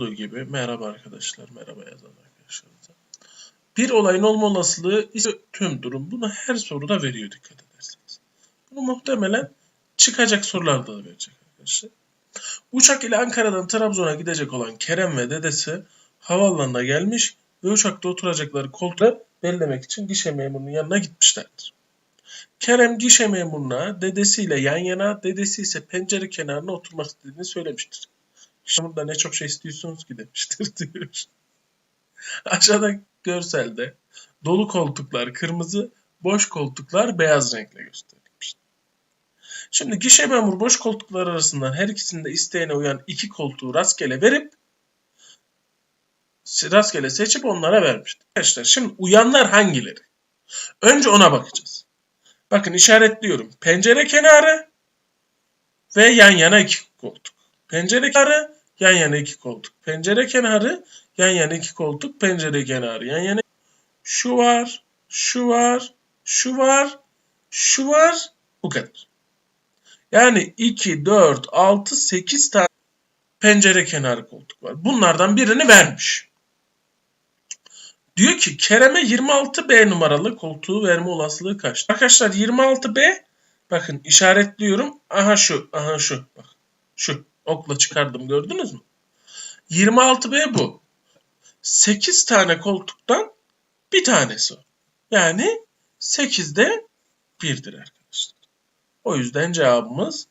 olduğu gibi merhaba arkadaşlar, merhaba yazan arkadaşlarımıza. Bir olayın olma olasılığı ise tüm durum. Bunu her soruda veriyor dikkat ederseniz. Bunu muhtemelen çıkacak sorularda da verecek arkadaşlar. Uçak ile Ankara'dan Trabzon'a gidecek olan Kerem ve dedesi havaalanına gelmiş ve uçakta oturacakları koltuğu belirlemek için gişe memurunun yanına gitmişlerdir. Kerem gişe memuruna dedesiyle yan yana, dedesi ise pencere kenarına oturmak istediğini söylemiştir. Burada ne çok şey istiyorsunuz ki demiştir diyor. Aşağıda görselde dolu koltuklar kırmızı, boş koltuklar beyaz renkle gösterilmiş. Şimdi gişe memur boş koltuklar arasından her ikisinde isteğine uyan iki koltuğu rastgele verip rastgele seçip onlara vermiştir. Arkadaşlar şimdi uyanlar hangileri? Önce ona bakacağız. Bakın işaretliyorum. Pencere kenarı ve yan yana iki koltuk. Pencere kenarı, yan yana iki koltuk. Pencere kenarı, yan yana iki koltuk. Pencere kenarı, yan yana. Şu var, şu var, şu var, şu var. Bu kadar. Yani 2, 4, 6, 8 tane pencere kenarı koltuk var. Bunlardan birini vermiş. Diyor ki Kerem'e 26B numaralı koltuğu verme olasılığı kaç? Arkadaşlar 26B bakın işaretliyorum. Aha şu, aha şu. Bak şu okla çıkardım gördünüz mü? 26B bu. 8 tane koltuktan bir tanesi. Yani 8'de 1'dir arkadaşlar. O yüzden cevabımız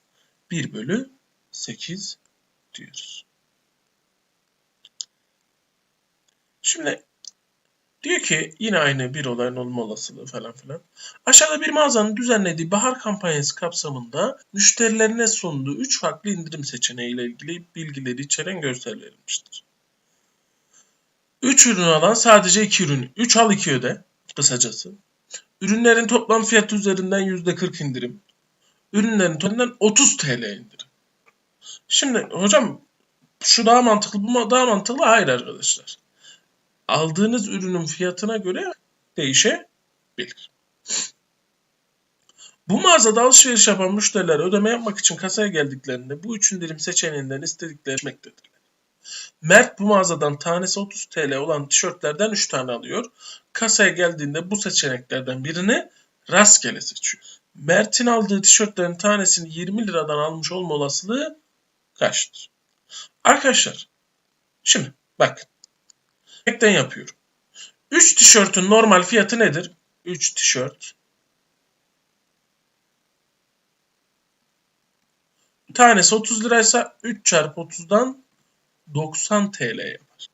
1 bölü 8 diyoruz. Şimdi Diyor ki yine aynı bir olayın olma olasılığı falan filan. Aşağıda bir mağazanın düzenlediği bahar kampanyası kapsamında müşterilerine sunduğu 3 farklı indirim seçeneği ile ilgili bilgileri içeren görsel verilmiştir. 3 ürün alan sadece 2 ürün. 3 al 2 öde kısacası. Ürünlerin toplam fiyatı üzerinden %40 indirim. Ürünlerin toplamından 30 TL indirim. Şimdi hocam şu daha mantıklı bu daha mantıklı hayır arkadaşlar aldığınız ürünün fiyatına göre değişebilir. Bu mağazada alışveriş yapan müşteriler ödeme yapmak için kasaya geldiklerinde bu üç indirim seçeneğinden istedikleri seçmektedirler. Mert bu mağazadan tanesi 30 TL olan tişörtlerden 3 tane alıyor. Kasaya geldiğinde bu seçeneklerden birini rastgele seçiyor. Mert'in aldığı tişörtlerin tanesini 20 liradan almış olma olasılığı kaçtır? Arkadaşlar şimdi bakın Ekten yapıyorum. 3 tişörtün normal fiyatı nedir? 3 tişört. Tanesi 30 liraysa 3 çarpı 30'dan 90 TL yapar.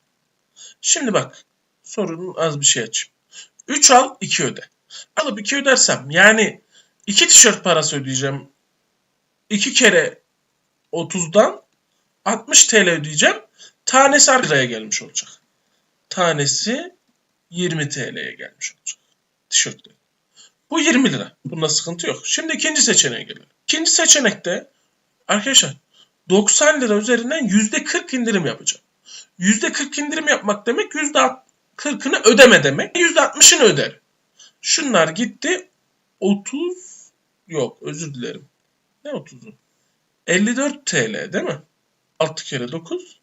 Şimdi bak sorunun az bir şey açayım. 3 al 2 öde. Alıp 2 ödersem yani 2 tişört parası ödeyeceğim. 2 kere 30'dan 60 TL ödeyeceğim. Tanesi liraya gelmiş olacak tanesi 20 TL'ye gelmiş olacak. Tişörtler. Bu 20 lira. Bunda sıkıntı yok. Şimdi ikinci seçeneğe gelelim. İkinci seçenekte arkadaşlar 90 lira üzerinden %40 indirim yapacağım. %40 indirim yapmak demek %40'ını ödeme demek. %60'ını öderim. Şunlar gitti. 30 yok özür dilerim. Ne 30'u? 54 TL değil mi? 6 kere 9.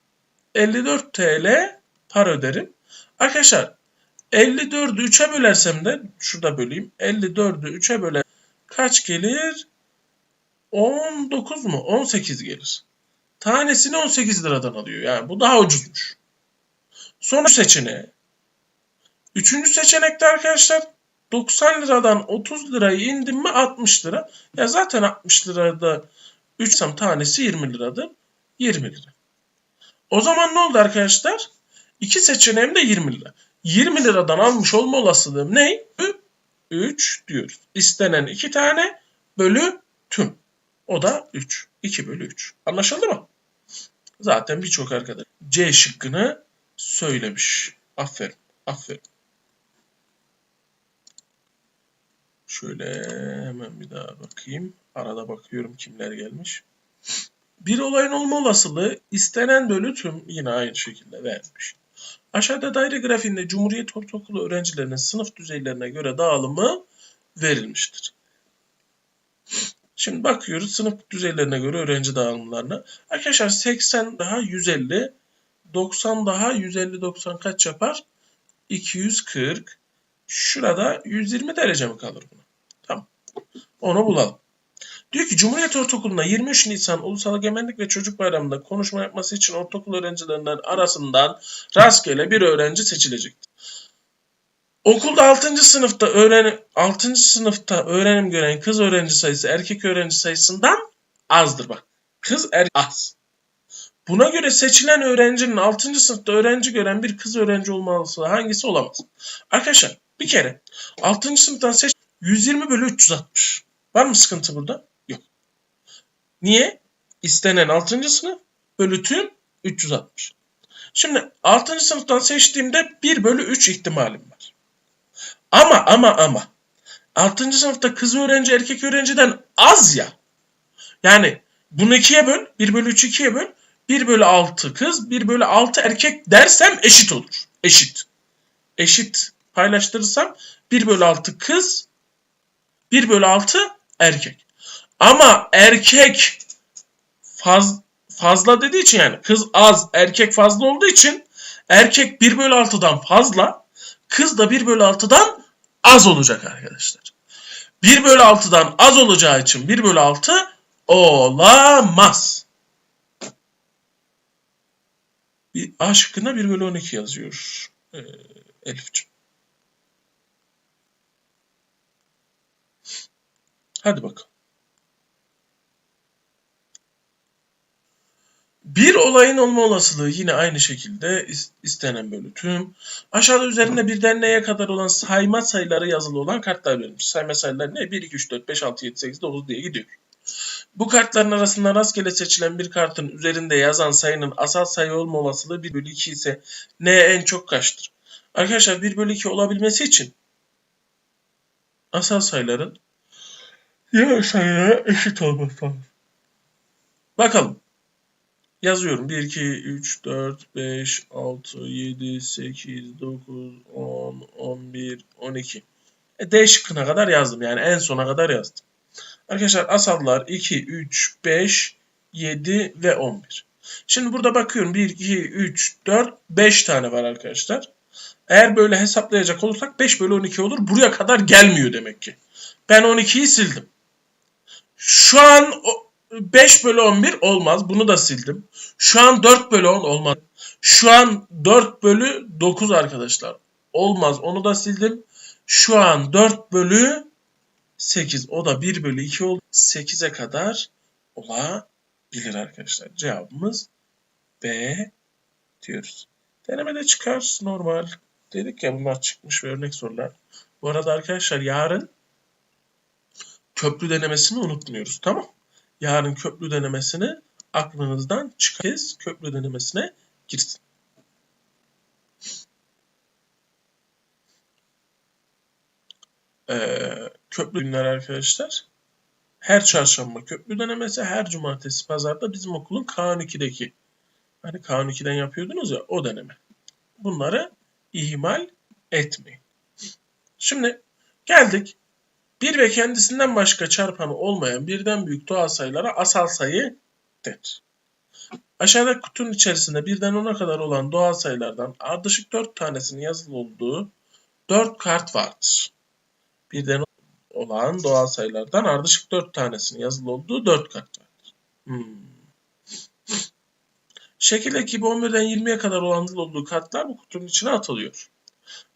54 TL para öderim. Arkadaşlar 54'ü 3'e bölersem de şurada böleyim. 54'ü 3'e böler kaç gelir? 19 mu? 18 gelir. Tanesini 18 liradan alıyor. Yani bu daha ucuzmuş. Son seçeneği. Üçüncü seçenekte arkadaşlar 90 liradan 30 lirayı indim mi 60 lira. Ya zaten 60 lirada 3 tanesi 20 liradır. 20 lira. O zaman ne oldu arkadaşlar? İki seçeneğim de 20 lira. 20 liradan almış olma olasılığım ne? 3 diyoruz. İstenen 2 tane bölü tüm. O da 3. 2 bölü 3. Anlaşıldı mı? Zaten birçok arkadaş C şıkkını söylemiş. Aferin. Aferin. Şöyle hemen bir daha bakayım. Arada bakıyorum kimler gelmiş. Bir olayın olma olasılığı istenen bölü tüm yine aynı şekilde vermiş. Aşağıda daire grafiğinde Cumhuriyet Ortaokulu öğrencilerinin sınıf düzeylerine göre dağılımı verilmiştir. Şimdi bakıyoruz sınıf düzeylerine göre öğrenci dağılımlarına. Arkadaşlar 80 daha 150 90 daha 150 90 kaç yapar? 240. Şurada 120 derece mi kalır buna? Tamam. Onu bulalım. Diyor ki Cumhuriyet Ortaokulu'nda 23 Nisan Ulusal Egemenlik ve Çocuk Bayramı'nda konuşma yapması için ortaokul öğrencilerinden arasından rastgele bir öğrenci seçilecektir. Okulda 6. sınıfta öğren 6. sınıfta öğrenim gören kız öğrenci sayısı erkek öğrenci sayısından azdır bak. Kız er az. Buna göre seçilen öğrencinin 6. sınıfta öğrenci gören bir kız öğrenci olması hangisi olamaz? Arkadaşlar bir kere 6. sınıftan seç 120 bölü 360. Var mı sıkıntı burada? Niye? İstenen 6. sınıf bölü tüm 360. Şimdi 6. sınıftan seçtiğimde 1 bölü 3 ihtimalim var. Ama ama ama 6. sınıfta kız öğrenci erkek öğrenciden az ya. Yani bunu ikiye böl. 1 bölü 3 ikiye böl. 1 bölü 6 kız, 1 bölü 6 erkek dersem eşit olur. Eşit. Eşit paylaştırırsam 1 bölü 6 kız, 1 bölü 6 erkek. Ama erkek faz, fazla dediği için yani kız az, erkek fazla olduğu için erkek 1 bölü 6'dan fazla, kız da 1 bölü 6'dan az olacak arkadaşlar. 1 bölü 6'dan az olacağı için 1 bölü 6 olamaz. Bir A şıkkında 1 bölü 12 yazıyor ee, Elif'ciğim. Hadi bakalım. Bir olayın olma olasılığı yine aynı şekilde istenen bölü tüm. Aşağıda üzerinde birden neye kadar olan sayma sayıları yazılı olan kartlar verilmiş. Sayma sayıları ne? 1, 2, 3, 4, 5, 6, 7, 8, 9 diye gidiyor. Bu kartların arasından rastgele seçilen bir kartın üzerinde yazan sayının asal sayı olma olasılığı 1 bölü 2 ise n en çok kaçtır? Arkadaşlar 1 bölü 2 olabilmesi için asal sayıların diğer sayılara eşit olması lazım. Bakalım. Yazıyorum. 1, 2, 3, 4, 5, 6, 7, 8, 9, 10, 11, 12. E, D şıkkına kadar yazdım. Yani en sona kadar yazdım. Arkadaşlar asallar 2, 3, 5, 7 ve 11. Şimdi burada bakıyorum 1, 2, 3, 4, 5 tane var arkadaşlar. Eğer böyle hesaplayacak olursak 5 bölü 12 olur. Buraya kadar gelmiyor demek ki. Ben 12'yi sildim. Şu an 5 bölü 11 olmaz. Bunu da sildim. Şu an 4 bölü 10 olmaz. Şu an 4 bölü 9 arkadaşlar. Olmaz. Onu da sildim. Şu an 4 bölü 8. O da 1 bölü 2 oldu. 8'e kadar olabilir arkadaşlar. Cevabımız B diyoruz. Denemede çıkar normal. Dedik ya bunlar çıkmış ve örnek sorular. Bu arada arkadaşlar yarın köprü denemesini unutmuyoruz. Tamam. Yarın köprü denemesini aklınızdan çıkarız. Köprü denemesine girsin. Ee, köprü günler arkadaşlar. Her çarşamba köprü denemesi, her cumartesi pazarda bizim okulun K12'deki hani K12'den yapıyordunuz ya o deneme. Bunları ihmal etmeyin. Şimdi geldik. Bir ve kendisinden başka çarpanı olmayan birden büyük doğal sayılara asal sayı denir. Aşağıda kutunun içerisinde birden 10'a kadar olan doğal sayılardan ardışık 4 tanesinin yazılı olduğu 4 kart vardır. Birden olan doğal sayılardan ardışık 4 tanesinin yazılı olduğu 4 kart vardır. Hmm. Şekildeki gibi 11'den 20'ye kadar olan olduğu kartlar bu kutunun içine atılıyor.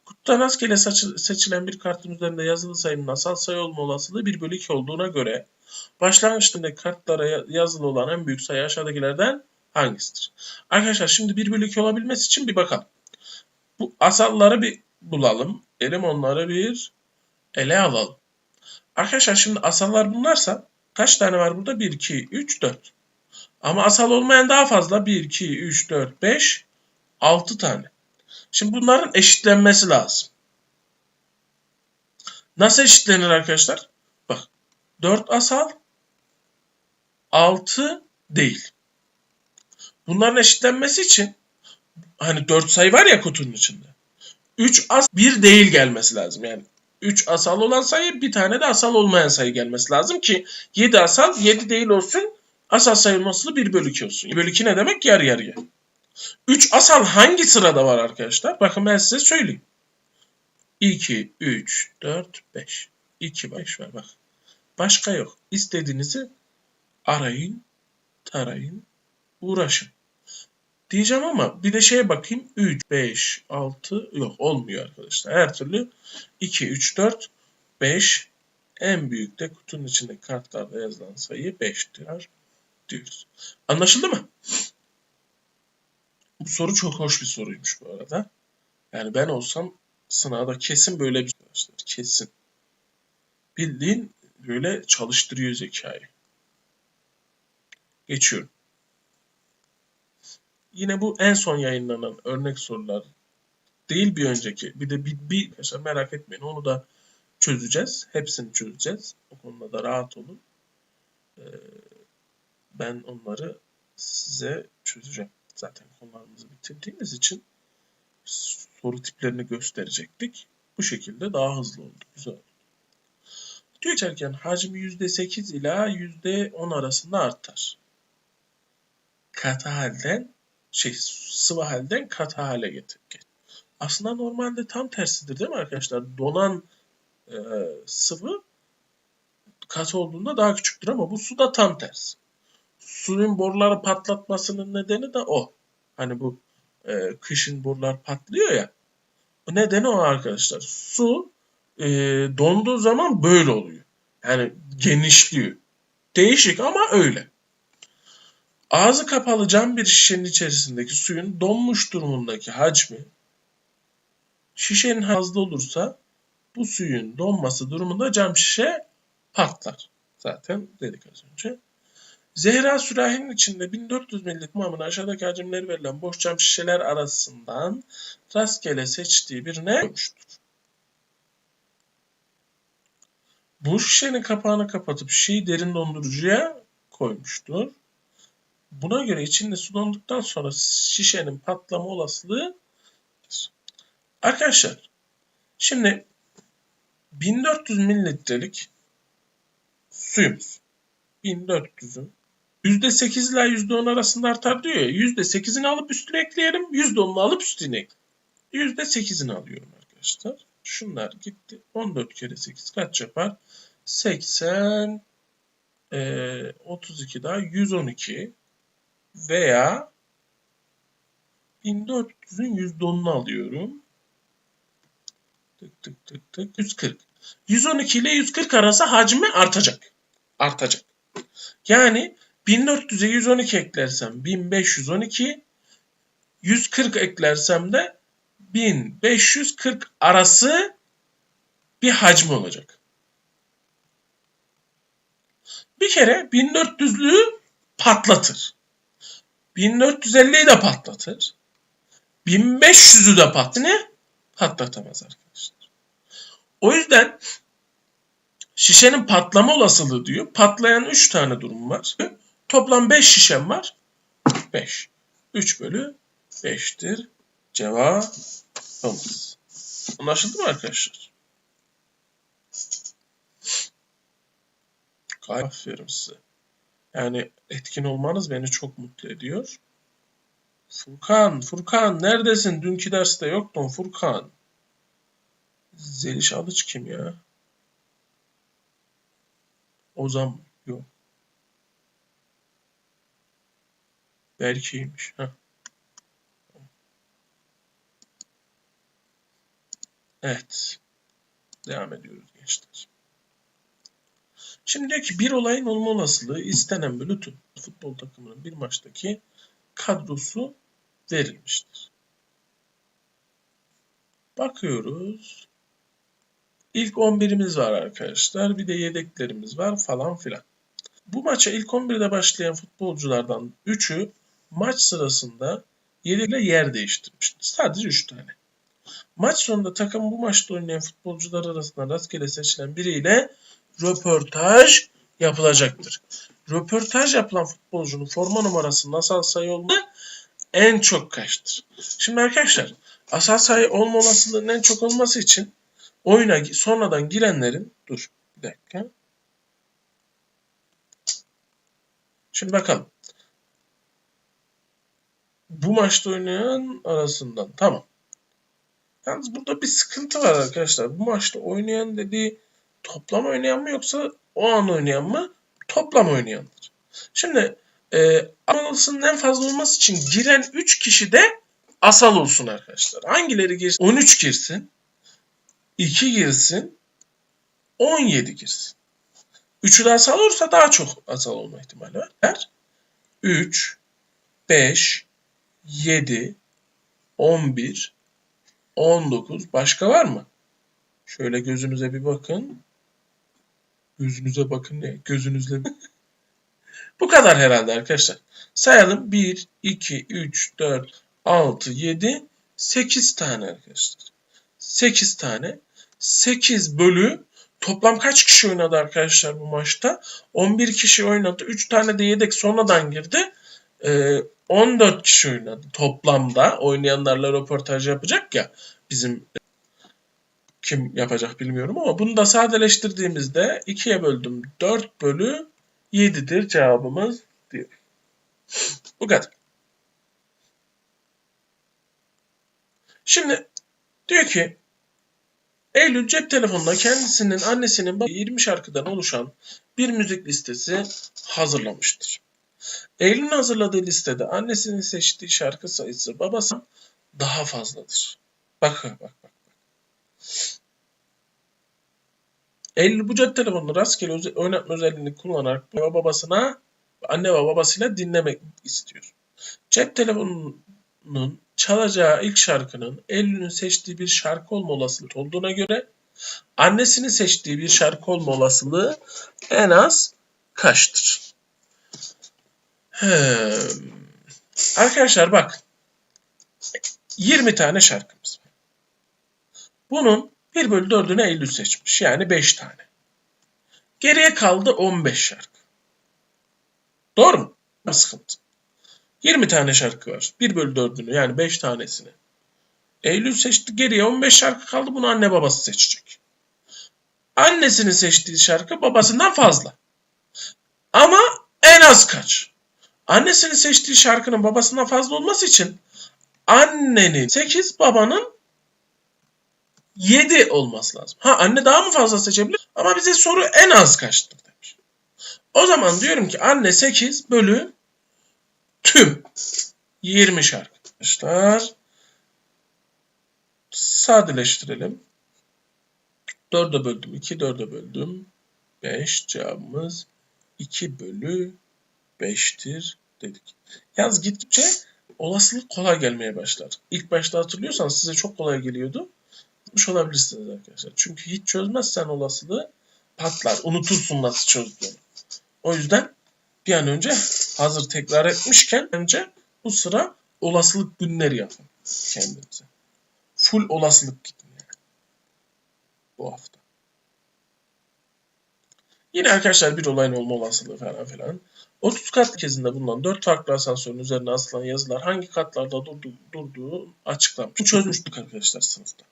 Kutuda rastgele seçilen bir kartın üzerinde yazılı sayının asal sayı olma olasılığı 1 bölü 2 olduğuna göre başlangıçtaki kartlara yazılı olan en büyük sayı aşağıdakilerden hangisidir? Arkadaşlar şimdi 1 bölü 2 olabilmesi için bir bakalım. Bu asalları bir bulalım. Elim onları bir ele alalım. Arkadaşlar şimdi asallar bunlarsa kaç tane var burada? 1, 2, 3, 4. Ama asal olmayan daha fazla. 1, 2, 3, 4, 5, 6 tane. Şimdi bunların eşitlenmesi lazım. Nasıl eşitlenir arkadaşlar? Bak 4 asal 6 değil. Bunların eşitlenmesi için hani 4 sayı var ya kutunun içinde. 3 as 1 değil gelmesi lazım. Yani 3 asal olan sayı bir tane de asal olmayan sayı gelmesi lazım ki 7 asal 7 değil olsun asal sayı olasılığı 1 bölü 2 olsun. 1 bölü 2 ne demek? Yarı yarıya. 3 asal hangi sırada var arkadaşlar? Bakın ben size söyleyeyim. 2, 3, 4, 5. 2, 5 var bak. Başka yok. İstediğinizi arayın, tarayın, uğraşın. Diyeceğim ama bir de şeye bakayım. 3, 5, 6 yok olmuyor arkadaşlar. Her türlü 2, 3, 4, 5 en büyük de kutunun içindeki kartlarda yazılan sayı 5'tir diyoruz. Anlaşıldı mı? Bu soru çok hoş bir soruymuş bu arada. Yani ben olsam sınavda kesin böyle bir soru Kesin. Bildiğin böyle çalıştırıyor zekayı. Geçiyorum. Yine bu en son yayınlanan örnek sorular değil bir önceki. Bir de bir, bir mesela merak etmeyin onu da çözeceğiz. Hepsini çözeceğiz. O konuda da rahat olun. Ee, ben onları size çözeceğim. Zaten konularımızı bitirdiğimiz için soru tiplerini gösterecektik. Bu şekilde daha hızlı oldu. Güzel oldu. Diyor içerken hacmi %8 ila %10 arasında artar. Katı halden şey sıvı halden katı hale getir. Aslında normalde tam tersidir değil mi arkadaşlar? Donan e, sıvı katı olduğunda daha küçüktür ama bu su da tam tersi. Suyun boruları patlatmasının nedeni de o. Hani bu e, kışın borular patlıyor ya. O nedeni o arkadaşlar. Su e, donduğu zaman böyle oluyor. Yani genişliyor. Değişik ama öyle. Ağzı kapalı cam bir şişenin içerisindeki suyun donmuş durumundaki hacmi şişenin fazla olursa bu suyun donması durumunda cam şişe patlar. Zaten dedik az önce. Zehra sürahinin içinde 1400 mililitre mamını aşağıdaki hacimleri verilen boş cam şişeler arasından rastgele seçtiği birine koymuştur. Bu şişenin kapağını kapatıp şişeyi derin dondurucuya koymuştur. Buna göre içinde su donduktan sonra şişenin patlama olasılığı Arkadaşlar şimdi 1400 mililitrelik suyumuz. 1400'ün %8 ile %10 arasında artar diyor ya. %8'ini alıp üstüne ekleyelim. %10'unu alıp üstüne ekleyelim. %8'ini alıyorum arkadaşlar. Şunlar gitti. 14 kere 8 kaç yapar? 80 e, 32 daha 112 veya 1400'ün %10'unu alıyorum. Tık tık tık tık 140. 112 ile 140 arası hacmi artacak. Artacak. Yani 1400'e 112 eklersem 1512 140 eklersem de 1540 arası bir hacmi olacak. Bir kere 1400'lüğü patlatır. 1450'yi de patlatır. 1500'ü de pat ne? Patlatamaz arkadaşlar. O yüzden şişenin patlama olasılığı diyor. Patlayan 3 tane durum var. Toplam 5 şişem var. 5. 3 bölü 5'tir. Cevabımız. Anlaşıldı mı arkadaşlar? Aferin size. Yani etkin olmanız beni çok mutlu ediyor. Furkan, Furkan neredesin? Dünkü derste yoktun Furkan. Zeliş Alıç kim ya? Ozan yok. Berke'ymiş. Heh. Evet. Devam ediyoruz gençler. Şimdi diyor ki bir olayın olma olasılığı istenen bölü tüm futbol takımının bir maçtaki kadrosu verilmiştir. Bakıyoruz. İlk 11'imiz var arkadaşlar. Bir de yedeklerimiz var falan filan. Bu maça ilk 11'de başlayan futbolculardan 3'ü maç sırasında yeriyle yer değiştirmiştir. Sadece 3 tane. Maç sonunda takım bu maçta oynayan futbolcular arasında rastgele seçilen biriyle röportaj yapılacaktır. Röportaj yapılan futbolcunun forma numarası nasıl sayı olma en çok kaçtır? Şimdi arkadaşlar asal sayı olma olasılığının en çok olması için oyuna sonradan girenlerin dur bir dakika. Şimdi bakalım. Bu maçta oynayan arasından. Tamam. Yalnız burada bir sıkıntı var arkadaşlar. Bu maçta oynayan dediği toplam oynayan mı yoksa o an oynayan mı? Toplam oynayandır. Şimdi e, Amalıs'ın en fazla olması için giren 3 kişi de asal olsun arkadaşlar. Hangileri girsin? 13 girsin. 2 girsin. 17 girsin. Üçü de asal olursa daha çok asal olma ihtimali var. 3, 5, 7, 11, 19. Başka var mı? Şöyle gözünüze bir bakın. Gözünüze bakın ne? Gözünüzle Bu kadar herhalde arkadaşlar. Sayalım. 1, 2, 3, 4, 6, 7, 8 tane arkadaşlar. 8 tane. 8 bölü toplam kaç kişi oynadı arkadaşlar bu maçta? 11 kişi oynadı. 3 tane de yedek sonradan girdi. Ee, 14 kişi oynadı toplamda. Oynayanlarla röportaj yapacak ya. Bizim kim yapacak bilmiyorum ama bunu da sadeleştirdiğimizde 2'ye böldüm. 4 bölü 7'dir cevabımız diyor. Bu kadar. Şimdi diyor ki Eylül cep telefonunda kendisinin annesinin 20 şarkıdan oluşan bir müzik listesi hazırlamıştır. Eylül'ün hazırladığı listede annesinin seçtiği şarkı sayısı babası daha fazladır. Bak bak bak. bak. Eylül bu cep telefonunu rastgele öze oynatma özelliğini kullanarak baba babasına anne ve babasıyla dinlemek istiyor. Cep telefonunun çalacağı ilk şarkının Eylül'ün seçtiği bir şarkı olma olasılığı olduğuna göre annesinin seçtiği bir şarkı olma olasılığı en az kaçtır? He. Arkadaşlar bak 20 tane şarkımız var. Bunun 1 bölü 4'ünü Eylül seçmiş. Yani 5 tane. Geriye kaldı 15 şarkı. Doğru mu? Sıkıntı. 20 tane şarkı var. 1 bölü 4'ünü yani 5 tanesini. Eylül seçti. Geriye 15 şarkı kaldı. Bunu anne babası seçecek. Annesinin seçtiği şarkı babasından fazla. Ama en az kaç? Annesinin seçtiği şarkının babasından fazla olması için annenin 8 babanın 7 olması lazım. Ha anne daha mı fazla seçebilir? Ama bize soru en az kaçtır demiş. O zaman diyorum ki anne 8 bölü tüm 20 şarkı. Arkadaşlar sadeleştirelim. 4'e böldüm. 2 4'e böldüm. 5 cevabımız 2 bölü 5'tir dedik. Yalnız gittikçe olasılık kolay gelmeye başlar. İlk başta hatırlıyorsan size çok kolay geliyordu. Unutmuş olabilirsiniz arkadaşlar. Çünkü hiç çözmezsen olasılığı patlar. Unutursun nasıl çözdüğünü. O yüzden bir an önce hazır tekrar etmişken önce bu sıra olasılık günleri yapın kendinize. Full olasılık gidin yani. Bu hafta. Yine arkadaşlar bir olayın olma olasılığı falan filan. 30 kat kezinde bulunan 4 farklı asansörün üzerine asılan yazılar hangi katlarda durduğu, durduğu açıklanmış. Çözmüştük arkadaşlar sınıfta.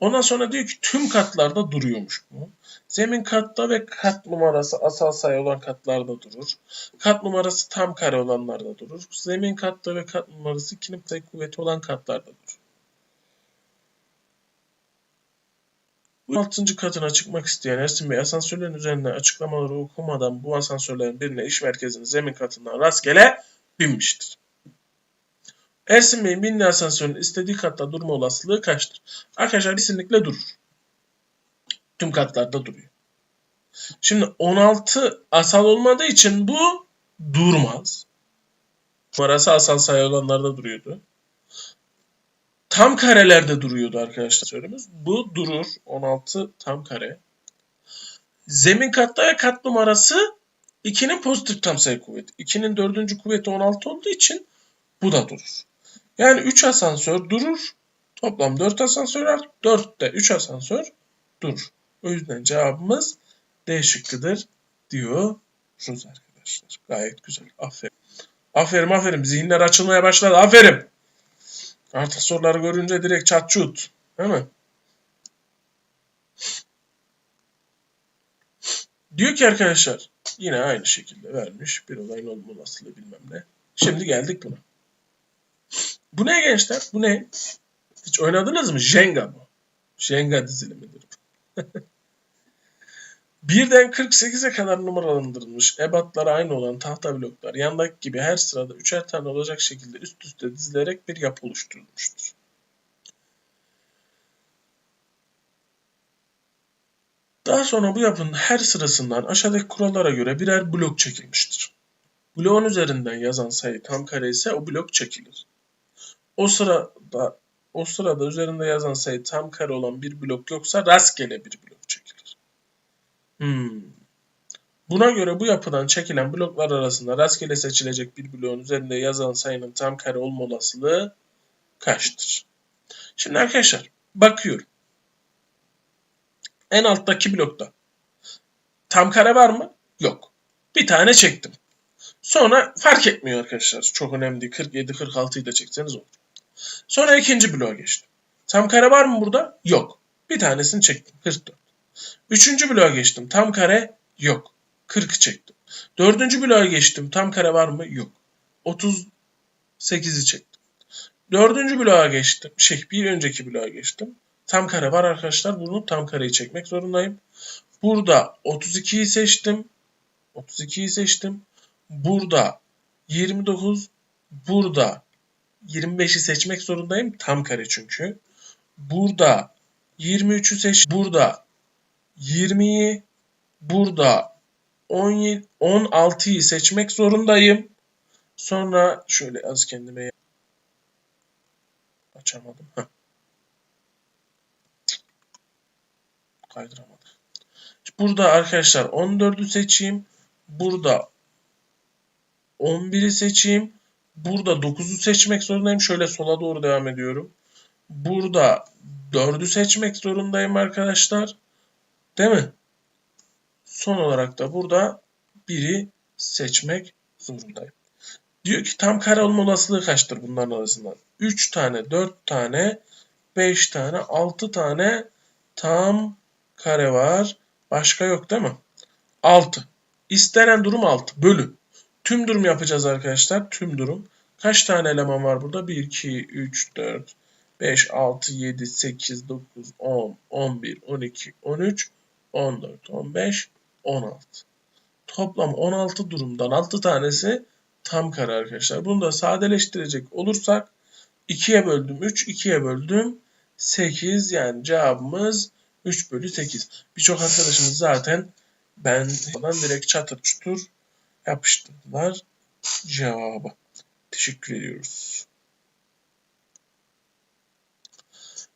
Ondan sonra diyor ki tüm katlarda duruyormuş bu. Zemin katta ve kat numarası asal sayı olan katlarda durur. Kat numarası tam kare olanlarda durur. Zemin katta ve kat numarası pay kuvveti olan katlarda durur. Bu 6. katına çıkmak isteyen Ersin Bey asansörlerin üzerinde açıklamaları okumadan bu asansörlerin birine iş merkezinin zemin katından rastgele binmiştir. Ersin Bey'in binli asansörün istediği katta durma olasılığı kaçtır? Arkadaşlar kesinlikle durur. Tüm katlarda duruyor. Şimdi 16 asal olmadığı için bu durmaz. Numarası asal sayı olanlarda duruyordu. Tam karelerde duruyordu arkadaşlar sorumuz. Bu durur. 16 tam kare. Zemin katta ve kat numarası 2'nin pozitif tam sayı kuvveti. 2'nin dördüncü kuvveti 16 olduğu için bu da durur. Yani 3 asansör durur. Toplam 4 asansör var. 4'te 3 asansör durur. O yüzden cevabımız D şıkkıdır diyoruz arkadaşlar. Gayet güzel. Aferin. Aferin aferin. Zihinler açılmaya başladı. Aferin. Artık soruları görünce direkt çat çut. Değil mi? Diyor ki arkadaşlar yine aynı şekilde vermiş bir olayın olma olasılığı bilmem ne. Şimdi geldik buna. Bu ne gençler? Bu ne? Hiç oynadınız mı? Jenga bu. Jenga dizilimidir. Birden 48'e kadar numaralandırılmış, ebatları aynı olan tahta bloklar yandaki gibi her sırada üçer tane olacak şekilde üst üste dizilerek bir yapı oluşturulmuştur. Daha sonra bu yapının her sırasından aşağıdaki kurallara göre birer blok çekilmiştir. Bloğun üzerinden yazan sayı tam kare ise o blok çekilir. O sırada o sırada üzerinde yazan sayı tam kare olan bir blok yoksa rastgele bir blok çekilir. Hmm. Buna göre bu yapıdan çekilen bloklar arasında rastgele seçilecek bir bloğun üzerinde yazan sayının tam kare olma olasılığı kaçtır? Şimdi arkadaşlar bakıyorum. En alttaki blokta tam kare var mı? Yok. Bir tane çektim. Sonra fark etmiyor arkadaşlar. Çok önemli değil. 47, 46'yı da çekseniz olur. Sonra ikinci bloğa geçtim. Tam kare var mı burada? Yok. Bir tanesini çektim. 44. Üçüncü bloğa geçtim. Tam kare yok. 40'ı çektim. Dördüncü bloğa geçtim. Tam kare var mı? Yok. 38'i çektim. Dördüncü bloğa geçtim. Şey bir önceki bloğa geçtim. Tam kare var arkadaşlar. Bunu tam kareyi çekmek zorundayım. Burada 32'yi seçtim. 32'yi seçtim. Burada 29. Burada 25'i seçmek zorundayım. Tam kare çünkü. Burada 23'ü seç. Burada 20'yi. Burada 17, 16'yı seçmek zorundayım. Sonra şöyle az kendime açamadım. Heh. Kaydıramadım. Burada arkadaşlar 14'ü seçeyim. Burada 11'i seçeyim. Burada 9'u seçmek zorundayım. Şöyle sola doğru devam ediyorum. Burada 4'ü seçmek zorundayım arkadaşlar. Değil mi? Son olarak da burada 1'i seçmek zorundayım. Diyor ki tam kare olma olasılığı kaçtır bunların arasından? 3 tane, 4 tane, 5 tane, 6 tane tam kare var. Başka yok değil mi? 6. İstenen durum 6 bölü. Tüm durum yapacağız arkadaşlar. Tüm durum. Kaç tane eleman var burada? 1, 2, 3, 4, 5, 6, 7, 8, 9, 10, 11, 12, 13, 14, 15, 16. Toplam 16 durumdan 6 tanesi tam kare arkadaşlar. Bunu da sadeleştirecek olursak 2'ye böldüm 3, 2'ye böldüm 8 yani cevabımız 3 bölü 8. Birçok arkadaşımız zaten ben direkt çatır çutur yapıştırdılar cevabı. Teşekkür ediyoruz.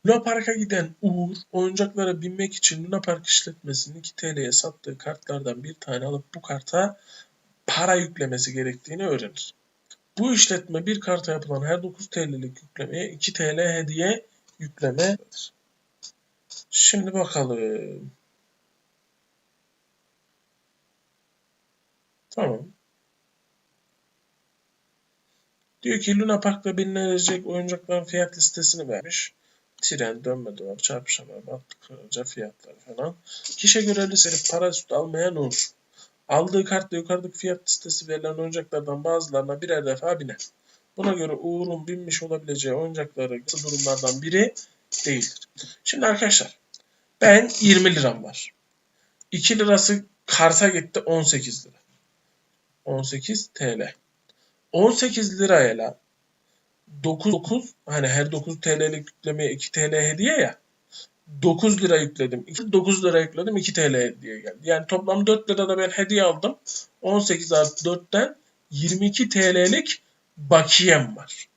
Luna Park'a giden Uğur, oyuncaklara binmek için Luna Park işletmesinin 2 TL'ye sattığı kartlardan bir tane alıp bu karta para yüklemesi gerektiğini öğrenir. Bu işletme bir karta yapılan her 9 TL'lik yüklemeye 2 TL hediye yüklemedir. Şimdi bakalım. Tamam. Diyor ki Luna Park'ta binilecek oyuncakların fiyat listesini vermiş. Tren, dönme dolap, çarpışan araba, atlık fiyatlar falan. Kişiye göre listeli para üstü almayan olur. Aldığı kartla yukarıdaki fiyat listesi verilen oyuncaklardan bazılarına birer defa biner. Buna göre Uğur'un binmiş olabileceği oyuncakları durumlardan biri değildir. Şimdi arkadaşlar ben 20 liram var. 2 lirası karta gitti 18 lira. 18 TL. 18 lirayla 9 9 hani her 9 TL'lik yüklemeye 2 TL hediye ya. 9 lira yükledim. 9 lira yükledim 2 TL hediye geldi. Yani toplam 4 lirada ben hediye aldım. 18 artı 4'ten 22 TL'lik bakiyem var.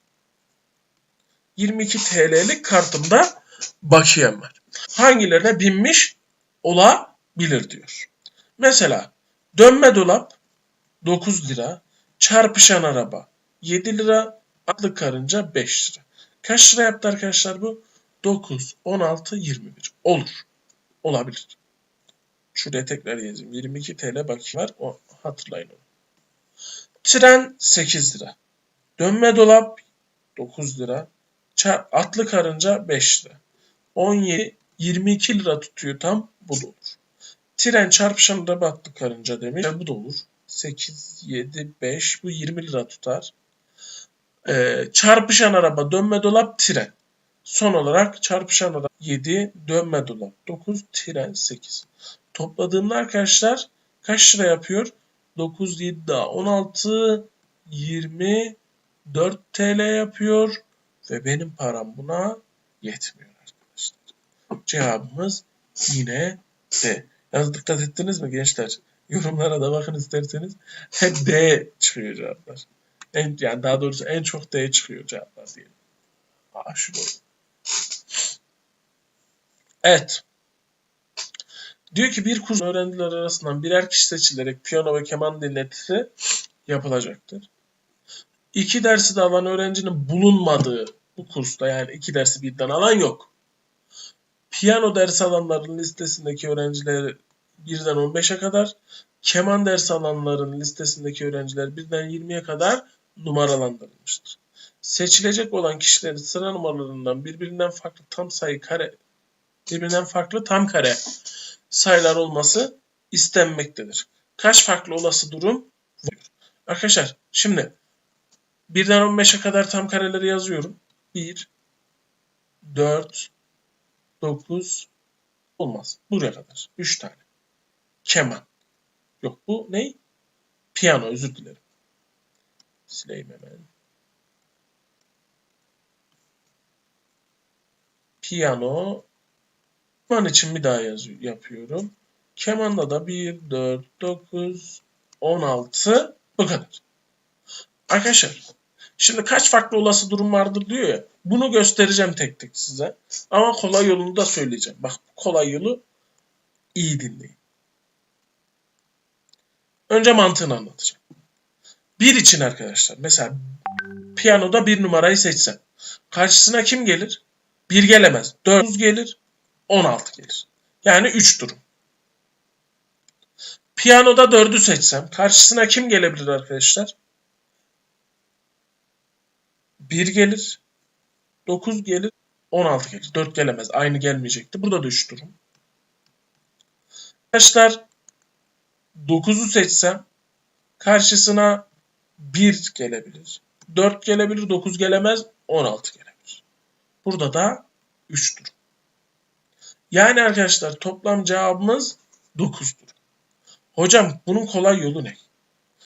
22 TL'lik kartımda bakiyem var. Hangilerine binmiş olabilir diyor. Mesela dönme dolap 9 lira, çarpışan araba 7 lira, atlı karınca 5 lira. Kaç lira yaptı arkadaşlar bu? 9, 16, 21. Olur. Olabilir. Şuraya tekrar yazayım. 22 TL bakiye var. O, hatırlayın onu. Tren 8 lira. Dönme dolap 9 lira. Atlı karınca 5 lira. 17, 22 lira tutuyor tam. Bu da olur. Tren çarpışan da atlı karınca demiş. Bu da olur. 8, 7, 5 bu 20 lira tutar. Ee, çarpışan araba, dönme dolap, tren. Son olarak çarpışan araba 7, dönme dolap 9, tren 8. Topladığımda arkadaşlar kaç lira yapıyor? 9, 7 daha 16, 24 TL yapıyor. Ve benim param buna yetmiyor arkadaşlar. Cevabımız yine D. Yalnız dikkat ettiniz mi gençler? Yorumlara da bakın isterseniz. Hep D çıkıyor cevaplar. En, yani daha doğrusu en çok D çıkıyor cevaplar diyelim. Aa. Evet. Diyor ki bir kurs öğrenciler arasından birer kişi seçilerek piyano ve keman dinletisi yapılacaktır. İki dersi de alan öğrencinin bulunmadığı bu kursta yani iki dersi birden alan yok. Piyano dersi alanların listesindeki öğrenciler birden 15'e kadar, keman dersi alanların listesindeki öğrenciler birden 20'ye kadar numaralandırılmıştır. Seçilecek olan kişilerin sıra numaralarından birbirinden farklı tam sayı kare birbirinden farklı tam kare sayılar olması istenmektedir. Kaç farklı olası durum var? Arkadaşlar şimdi birden 15'e kadar tam kareleri yazıyorum. 1 4 9 olmaz. Buraya kadar. 3 tane. Keman. Yok bu ne? Piyano özür dilerim. Sileyim hemen. Piyano. Keman için bir daha yazıyor, yapıyorum. Kemanda da 1, 4, 9, 16 bu kadar. Arkadaşlar şimdi kaç farklı olası durum vardır diyor ya. Bunu göstereceğim tek tek size. Ama kolay yolunu da söyleyeceğim. Bak kolay yolu iyi dinleyin. Önce mantığını anlatacağım. Bir için arkadaşlar mesela piyanoda bir numarayı seçsem karşısına kim gelir? Bir gelemez. 4 gelir. 16 gelir. Yani 3 durum. Piyanoda 4'ü seçsem karşısına kim gelebilir arkadaşlar? 1 gelir. 9 gelir. 16 gelir. 4 gelemez. Aynı gelmeyecekti. Burada da 3 durum. Arkadaşlar 9'u seçsem karşısına 1 gelebilir. 4 gelebilir. 9 gelemez. 16 gelebilir. Burada da 3 durum. Yani arkadaşlar toplam cevabımız 9'dur. Hocam bunun kolay yolu ne?